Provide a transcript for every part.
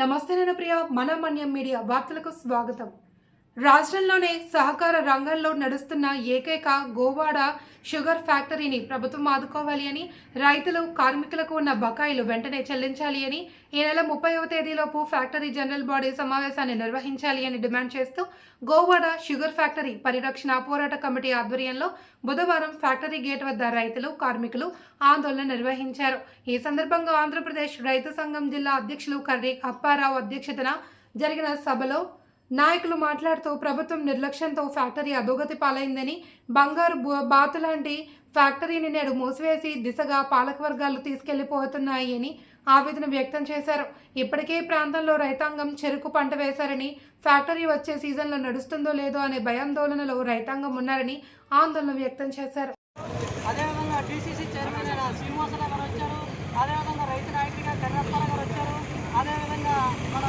నమస్తే నేను ప్రియ మన మన్యం మీడియా వార్తలకు స్వాగతం. రాష్ట్రంలోనే సహకార రంగంలో నడుస్తున్న ఏకైక గోవాడ షుగర్ ఫ్యాక్టరీని ప్రభుత్వం ఆదుకోవాలి అని రైతులు కార్మికులకు ఉన్న బకాయిలు వెంటనే చెల్లించాలి అని ఈ నెల ముప్పైవ తేదీలోపు ఫ్యాక్టరీ జనరల్ బాడీ సమావేశాన్ని నిర్వహించాలి అని డిమాండ్ చేస్తూ గోవాడ షుగర్ ఫ్యాక్టరీ పరిరక్షణ పోరాట కమిటీ ఆధ్వర్యంలో బుధవారం ఫ్యాక్టరీ గేట్ వద్ద రైతులు కార్మికులు ఆందోళన నిర్వహించారు. ఈ సందర్భంగా ఆంధ్రప్రదేశ్ రైతు సంఘం జిల్లా అధ్యక్షులు కర్రీ అప్పారావు అధ్యక్షతన జరిగిన సభలో నాయకులు మాట్లాడుతూ ప్రభుత్వం నిర్లక్ష్యంతో ఫ్యాక్టరీ అధోగతి పాలైందని బంగారు బు- బాతు లాంటి ఫ్యాక్టరీని నేడు మూసివేసి దిశగా పాలకవర్గాలు తీసుకెళ్ళిపోతున్నాయి అని ఆవేదన వ్యక్తం చేశారు. ఇప్పటికే ప్రాంతంలో రైతాంగం చెరుకు పంట వేశారని ఫ్యాక్టరీ వచ్చే సీజన్లో నడుస్తుందో లేదో అనే భయాందోళనలో రైతాంగం ఉన్నారని ఆందోళన వ్యక్తం చేశారు అదేవిధంగా డీసీసీ చైర్మన్ అయిన శ్రీనివాసరావు గారు వచ్చారు అదేవిధంగా రైతు నాయకుడిగా కన్నప్పాల గారు వచ్చారు అదేవిధంగా మన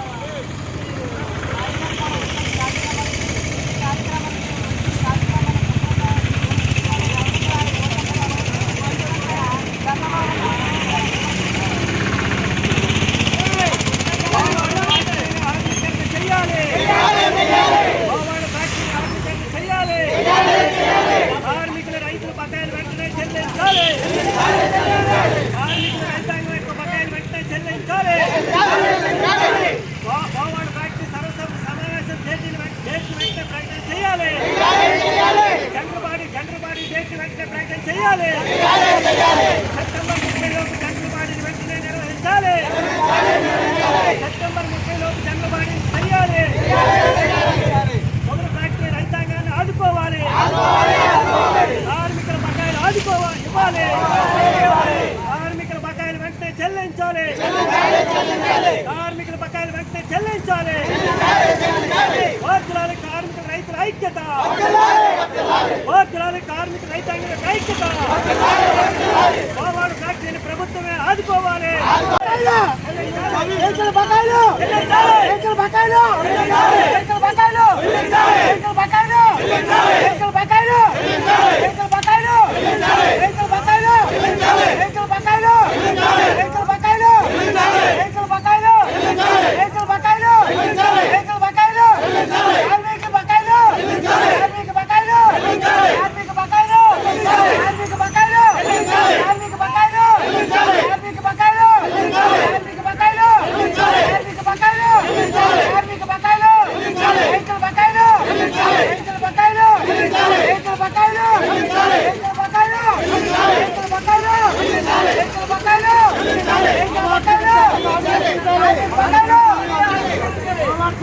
కార్మికుల రైతుల బకాయిలు వెంటనే చెల్లించాలి కార్మికుల రైతాంగం యొక్క బకాయిలు వెంటనే చెల్లించాలి గో- గోవాడ ఫ్యాక్టరీ సర్వసభ సమావేశం డేట్ని వెంట- డేట్ని వెంటనే ప్రకటన చేయాలి జనరల్ బాడీ జనరల్ బాడీ డేట్ని వెంటనే ప్రకటన చేయాలి. సెప్టెంబర్ ముప్పై లోపు జనరల్ బాడీని వెంటనే నిర్వహించాలి. సెప్టెంబర్ ముప్పై లోపు జనరల్ బాడీని చేయాలి. షుగర్ ఫ్యాక్టరీ రైతాంగాన్ని ఆదుకోవాలి. కార్మికుల బకాయిలు ఆదుకోవాలి. ఇవ్వాలి. కార్మికుల బకాయిలు వెంటనే చెల్లించాలి. కార్మికుల బకాయిలు వెంటనే చెల్లించాలి. ఐక్యత! పోరాలి కార్మిక రైతాంగం యొక్క ఐక్యత! పోవాడు ఫ్యాక్టరీని ప్రభుత్వమే ఆదుకోవాలి! బకాయిలు! బకాయిలు! బకాయిలు! బకాయిలు!